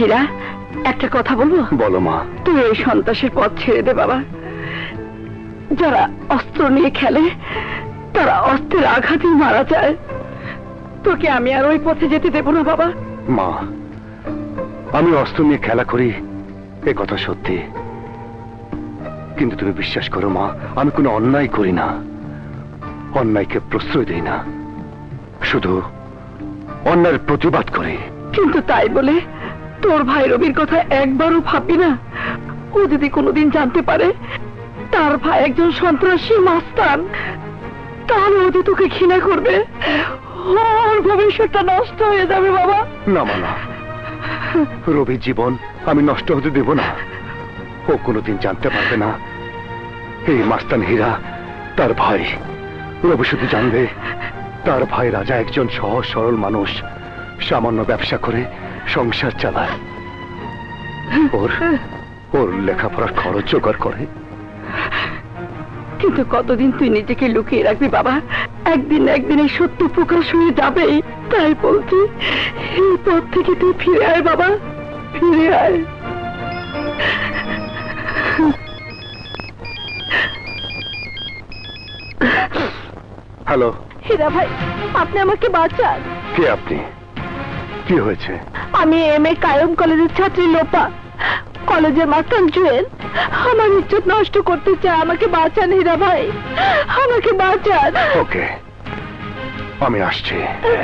হীরা একটা কথা বলব? বলো মা। তুই এই সন্ত্রাসের পথ ছেড়ে দে বাবা। যারা অস্ত্র নিয়ে খেলে তারা অস্ত্রের আঘাতেই মারা যায়। তোকে আমি আর ওই পথে যেতে দেবো না বাবা। মা আমি অস্ত্র নিয়ে খেলা করি এ কথা সত্যি। কিন্তু তুমি বিশ্বাস করো মা আমি কোনো অন্যায় করি না। অন্যায়কে প্রশ্রয় দেই না। শুধু অন্যায়ের প্রতিবাদ করি। কিন্তু তাই বলে তোর ভাই রবির কথা একবারও ভাববি না। ও যদি কোনোদিন জানতে পারে, তার ভাই একজন সন্ত্রাসী মাস্তান, তাহলে ও যে তোকে ঘৃণা করবে, ওর ভবিষ্যৎটা নষ্ট হয়ে যাবে বাবা। না, মা, না। রবির জীবন আমি নষ্ট হতে দেব না। ও কোনোদিন জানতে পারবে না। এই মাস্তান হীরা, তার ভাই রবি শুধু জানবে, তার ভাই রাজা একজন সহজ সরল মানুষ, সামান্য ব্যবসা করে সংসার চালায়। ওর ওর লেখাপড়ার খরচ জোগাড় করে। কিন্তু কতদিন তুই নিজেকে লুকিয়ে রাখবি বাবা? একদিন একদিন এই সত্য প্রকাশ হয়ে যাবেই। তাই বলছি এই পথ থেকে তুই ফিরে আয় বাবা। ফিরে আয়। হ্যালো। হীরা ভাই আপনি আমাকে বাঁচান। কে আপনি? কি হয়েছে? আমি এম এ কায়ম কলেজের ছাত্রী লোপা। কলেজের মাস্টার জুয়েল। আমার ইজ্জত নষ্ট করতে চায় আমাকে বাঁচান হীরা ভাই। আমাকে বাঁচান। ওকে আমি আসছি। ওই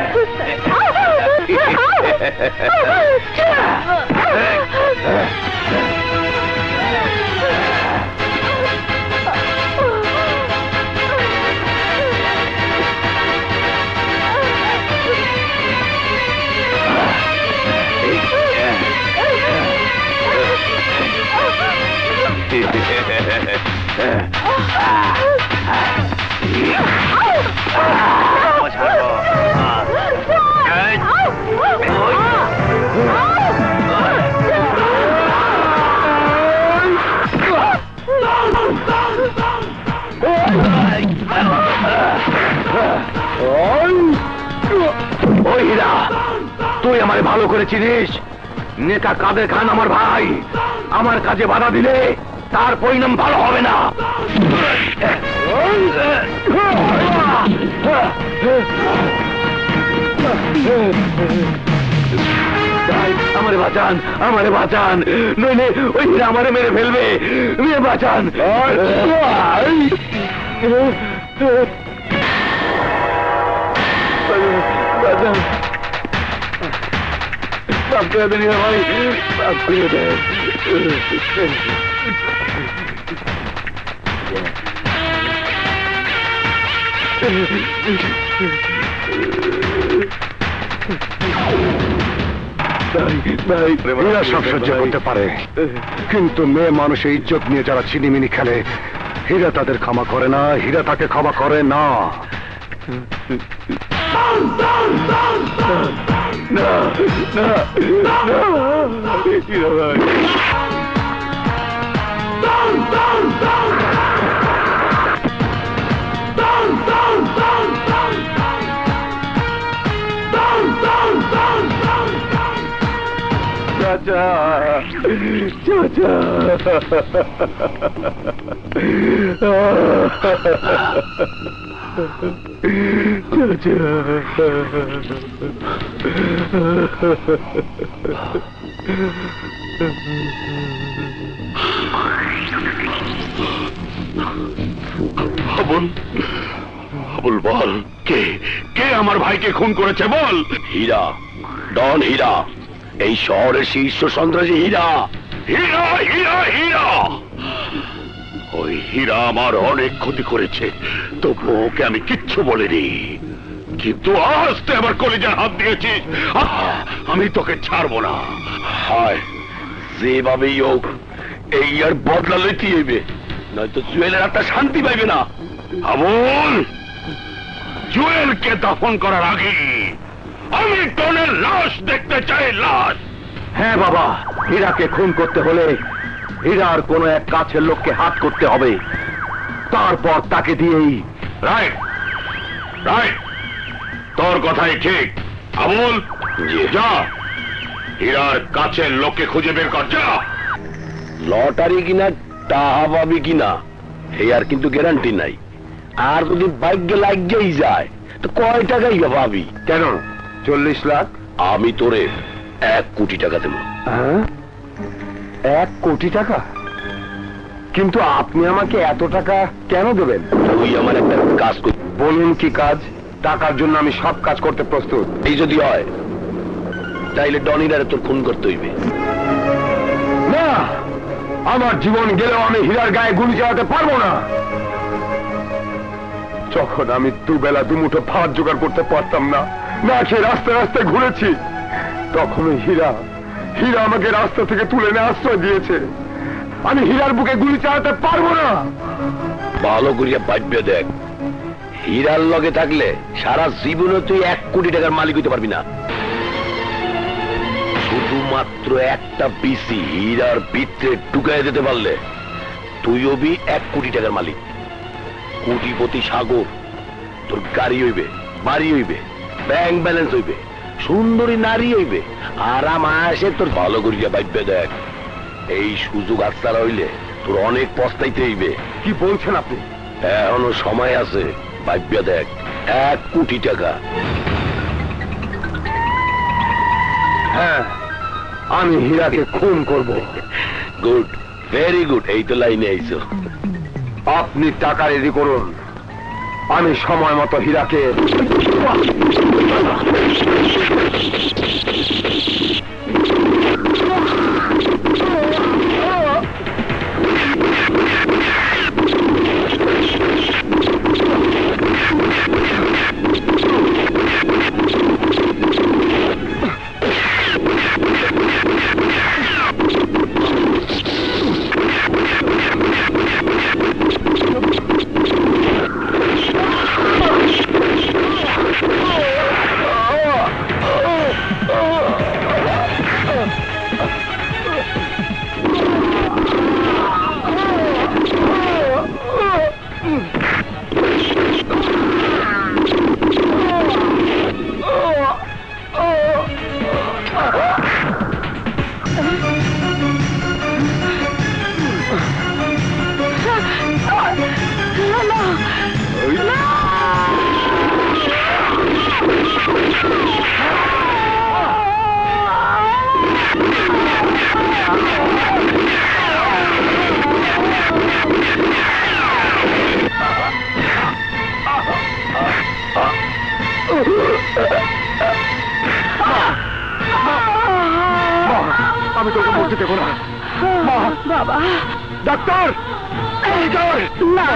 তুই আমারে ভালো করে চিনিস। নেতা কাদের খান আমার ভাই? আমার কাজে বাধা দিলে তার পরিণাম ভালো হবে না। আমারে বাঁচান আমারে বাঁচান। নইলে ওই আমারে মেরে ফেলবে। মেরে বাঁচান। বাঁচান। মাফ এরা সব সহ্য করতে পারে। কিন্তু মেয়ে মানুষের ইজ্জত নিয়ে যারা চিনিমিনি খেলে, হীরা তাদের ক্ষমা করে না, হীরা তাকে ক্ষমা করে না। না না না চাচা। চাচা। হাবুল হাবুল বল। কে কে আমার ভাইকে খুন করেছে বল? হীরা, ডন হীরা। এই শহরের শীর্ষ সন্ত্রাসী হীরা। হীরা হীরা হীরা। ওই হীরা আমার অনেক ক্ষতি করেছে। তবু ওকে আমি কিচ্ছু বলিনি। কিন্তু আজ তুই আমার কলেজের হাত দিয়েছিস। আমি তোকে ছাড়বো না। হায়, যেভাবেই হোক, এই আর বদলা লইতে হইবে। নয়তো জুয়েলের একটা শান্তি পাইবে না। আমল জুয়েলকে দাফন করার আগে আমি টনের লাশ দেখতে চাই লাশ। হ্যাঁ বাবা হীরাকে খুন করতে হলে হীরার কোনো এক কাছের লোককে হাত করতে হবে। তারপর তাকে দিয়েই রাইট রাইট। তোর কথাই ঠিক। আমল যা। হীরার কাছের লোককে খুঁজে বের কর যা। লটারি কিনা টাহা পাবি কিনা এই আর কিন্তু গ্যারান্টি নাই। আর যদি ভাগ্যে লাগেই যায় তো কয় টাকাই পাবি? কেন? চল্লিশ লাখ? আমি তোরে এক কোটি টাকা দেবো। হ্যাঁ? এক কোটি টাকা? কিন্তু আপনি আমাকে এত টাকা কেন দেবেন? তুই আমার একটা কাজ কর। বলুন কি কাজ? টাকার জন্য আমি সব কাজ করতে প্রস্তুত। এই যদি হয় তাইলে ডনিরারে তোর খুন করতে হইবে। না! আমার জীবন গেলেও আমি হীরার গায়ে গুলি চালাতে পারব না। যখন আমি দুবেলা দুমুঠো ভাত জোগাড় করতে পারতাম না না খেয়ে রাস্তায় রাস্তায় ঘুরেছি। তখন হীরা হীরা আমাকে রাস্তা থেকে তুলে এনে আশ্রয় দিয়েছে। আমি হীরার বুকে গুলি চালাতে পারব না। ভালো করিয়া ভাববে দেখ। হীরার লগে থাকলে সারা জীবনে তুই এক কোটি টাকার মালিক হইতে পারবি না। শুধুমাত্র একটা বিসি হীরার ভিতরে ঢুকাই দিতে পারলে তুই হবি এক কোটি টাকার মালিক। কোটিপতি সাগর, তোর গাড়ি হইবে, বাড়ি হইবে। ব্যাংক ব্যালেন্স হইবে সুন্দরী নারী হইবে আরাম আসে তোর ভালো করিয়া ভাববে দেখ। এই সুযোগ আস্তারা হইলে তোর অনেক পস্তাইতে হইবে। কি বলছেন আপনি? এখনও সময় আছে ভাব্য দেখ এক কোটি টাকা। হ্যাঁ আমি হীরাকে খুন করব। গুড ভেরি গুড এই তো লাইনে আইছো। আপনি টাকা রেডি করুন। আমি সময় মতো হীরাকে মা, বাবা। ডাক্তার! ডাক্তার! না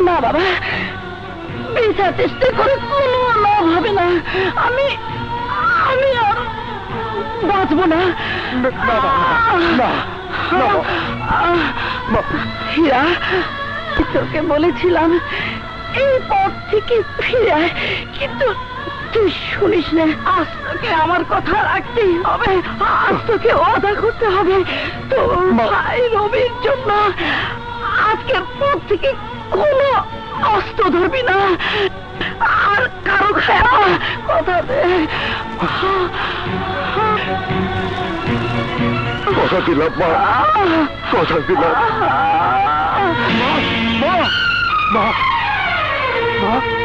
না বাবা বেঁচা চেষ্টা করে কোনো লাভ হবে না। আমি আমি আর বাঁচবো না। হীরা তোকে বলেছিলাম এই পথ থেকে ফিরে কিন্তু তুই শুনিস না? আজ তোকে আমার কথা রাখতেই হবে। আজ তোকে অদা করতে হবে। তোর ভাই রবির জন্য আজকের পর থেকে কোনো অস্ত্র ধরবি না। আর কারও খায়া কথা দে। কথা দিলাম মা। কথা দিলাম মা মা। মা।